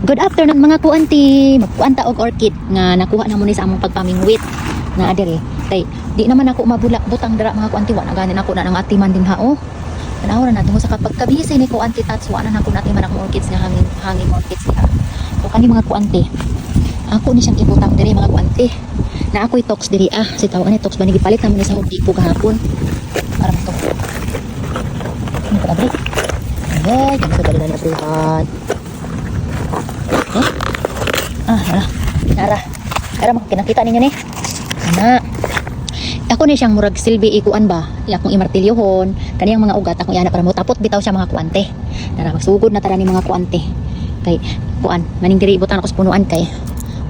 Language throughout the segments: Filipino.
Good afternoon mga kuanti. Magkuanta og orchid nga nakuha na mo ni sa among pagpamingwit na adere. Kay di naman ako mabulak butang dira mga kuanti wa na ganin ako na ng atiman din hao. Tanaw na natin sa kapag kabisi ni kuanti tats wa na nako natin man ang orchids nga hangin hangin orchids diha. So kani mga kuanti. Ako ni siyang ibutang diri mga kuanti. Na ako'y tox diri ah. Si tawag ni tox ba ni gipalit na sa Home Depot kahapon. Para mo to. Ano pa diri? Ay, kami sa dali na. Hala. Nara. Nara, kinakita ninyo ni. Ana. Ako ni siyang murag silbi ikuan ba? Akong imartilyohon. Kaniyang mga ugat akong iana para mo tapot bitaw siya mga kuante. Nara, magsugod na tara ni mga kuante. Kay kuan, maning diri ibutan ako sa punuan kay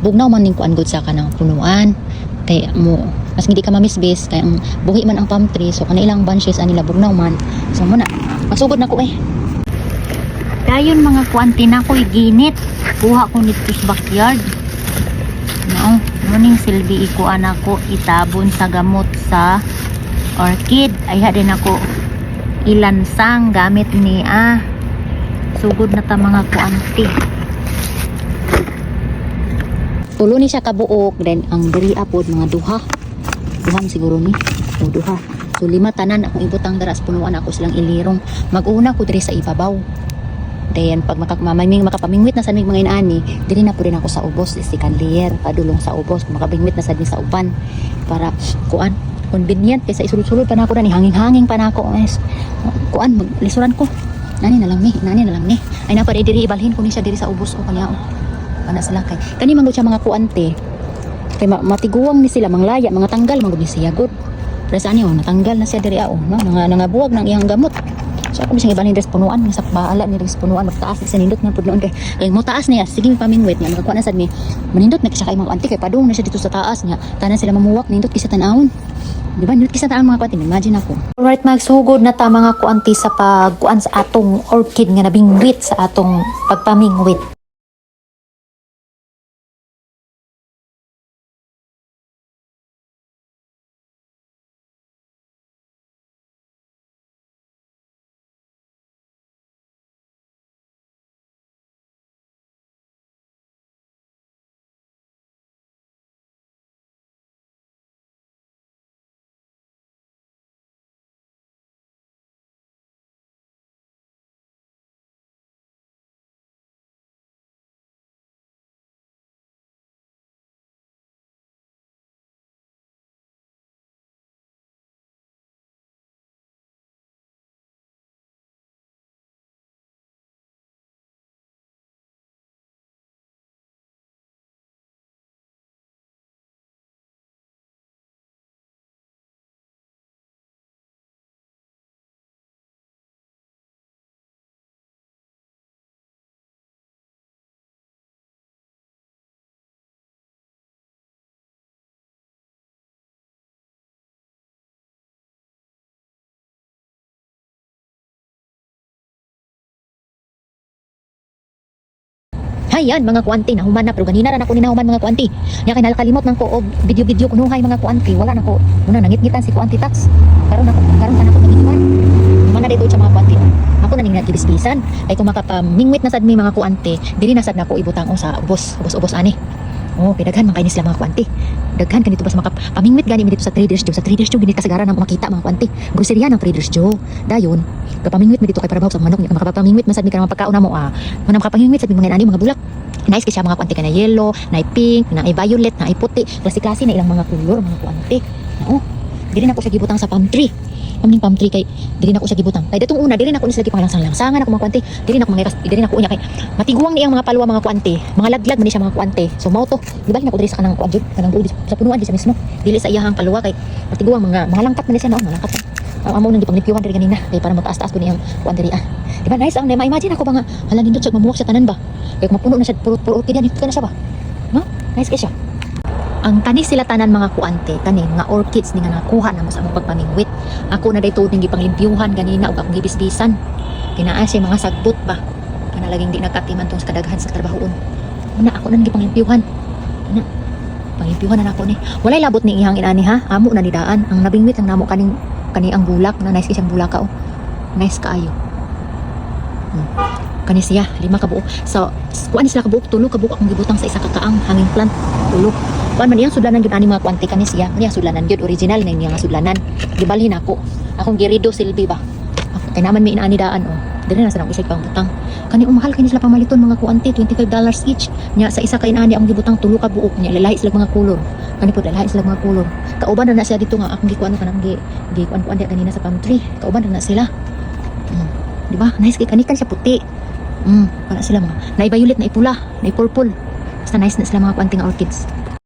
bugnaw man ning kuan gud sa kanang punuan. Kay mo mas hindi ka mamisbis kay ang buhi man ang palm tree so kana ilang bunches anila bugnaw man. So muna, magsugod na ko eh. Dayon mga kuanti na ko'y ginit. Kuha ko nito sa backyard. No, muning silbi iko anako itabon sa gamot sa orchid. Ay din ako ilansang gamit ni ah. Sugod na ta mga kuanti. Tulo ni siya kabuok then ang diri apod mga duha. Duha man siguro ni. O duha. So lima tanan akong ibutang dara sa punuan ako silang ilirong. Mag-una ko diri sa ibabaw. Dayan pag makapamaming makapamingwit na sa mig mga inani, dili na po rin ako sa ubos, istikan layer, padulong sa ubos, makabingwit na sa din sa uban. Para kuan convenient. Kaysa isulod-sulod pa na ako na ni hanging-hanging pa na ako. Es kuan maglisuran ko. Nani na lang ni nani na lang ni. Ay na pa diri ibalhin ko ni siya diri sa ubos. O kanya ana sila kay. Kani man siya mga kuante. Kay ma- matiguang ni sila manglaya mga tanggal man gud ni siya ani oh natanggal na siya diri ao no? Nga nangabuwag ng iyang gamot So ako bisang ibalhin res punuan sa baala ni res punuan magtaas sa nindot nga pudloon kay kay mo taas niya sige pamingwit nga magakuha na sad mi manindot na kay mga anti kay padung na siya dito sa taas niya tanan sila mamuwak nindot kisa tanawon Di ba? Nindot kisa tanawon mga kuanti imagine ako Alright magsugod na ta mga kuanti sa pagkuan sa atong orchid nga nabingwit sa atong pagpamingwit Hayan mga kuanti na human na pero ganina ra ako ni mga kuanti. Nya kay nalakalimot nang ko og video-video kunuhay mga kuanti. Wala na ko. Muna nangit-ngitan si kuanti tax. Karon ako karon pa na ko nangitman. Human na dito sa mga kuanti. Ako na ning nagibisbisan. Ay kung makapamingwit na sad mi mga kuanti, dili na sad na ko ibutang sa ubos, ubos-ubos ani. Oh, pinaghan man kay ni sila mga kuanti. Daghan kanito ba sa makapamingwit gani mi dito sa Traders Joe. Sa Traders Joe gini kasagaran nang makita mga kuanti. Groceria ng Traders Joe. Dayon, kapamingwit mi dito kay para sa manok niya makapamingwit man sad mi kanang pagkaon mo ah. Manang makapamingwit sad mi mga ani mga bulak. Nice kasi mga kuante ka na yellow, na pink, na violet, na puti. Klase-klase na ilang mga kulor, mga kuante. Oo. Dili na ko siya gibutang sa palm tree. Kaming palm tree kay dili na ko siya gibutang. Kay datong una dili na ko ni sila gipanglangsang-langsangan ako mga kuante. Dili na ko mga dili na ko unya kay matiguang niyang mga palwa mga kuante. Mga laglag man siya mga kuante. So mao to. Di ba na ko diri sa kanang kuante, kanang sa punuan di sa mismo. Dili sa iyahang palwa kay matiguang mga mga langkat man siya no, mga langkat. Ang amo nang gipanglipiwan diri kanina kay para mataas-taas po niyang kuante diri ah. Di ba nice ang ma-imagine ako ba nga hala nindot siya mamuwak sa tanan ba? Kung mapuno na siya, puro-puro orchid yan, hito na siya ba? No? Nice kaya siya. Ang tani sila tanan mga kuante, kani mga orchids ni nga nakuha na mo sa among pagpamingwit. Ako na dayto ning gipanglimpyuhan ganina ug akong gibisbisan. Kinaa siya mga sagbot ba. Kana laging di nagkatiman tong sa kadaghan sa trabahoon. Una ako nang gipanglimpyuhan. Una. Panglimpyuhan na ako ni. Walay labot ni ihang inani ha. Amo na ni daan. Ang nabingwit ang namo kaning kani ang bulak na nice kisang bulaka oh. Nice kaayo. Hmm. kani siya lima ka buok so kuan sila ka buok tulo ka buok akong gibutang sa isa ka kaang hanging plant tulo kuan man iyang sudlanan gyud ani mga kuanti kani siya. Niya sudlanan gyud original na iyang sudlanan. Gibalhin ako. Akong girido silbi ba? Ako kay naman may inaani daan oh dire na sa nang usay pang butang. Kani umahal kani sila pamaliton mga kuanti 25 dollars each. Nya sa isa ka inaani akong gibutang tulo ka buok. Nya lalahi sila mga kulor kani po lalahi sila mga kulor kauban na na siya dito nga akong gikuan kanang gi gi kuan kanina sa palm tree. Kauban na na sila. Mm. di ba? Nice kay kani kan siya puti. Mm wala sila mga na violet na ipula na purple. Basta nice na sila mga kuanting orchids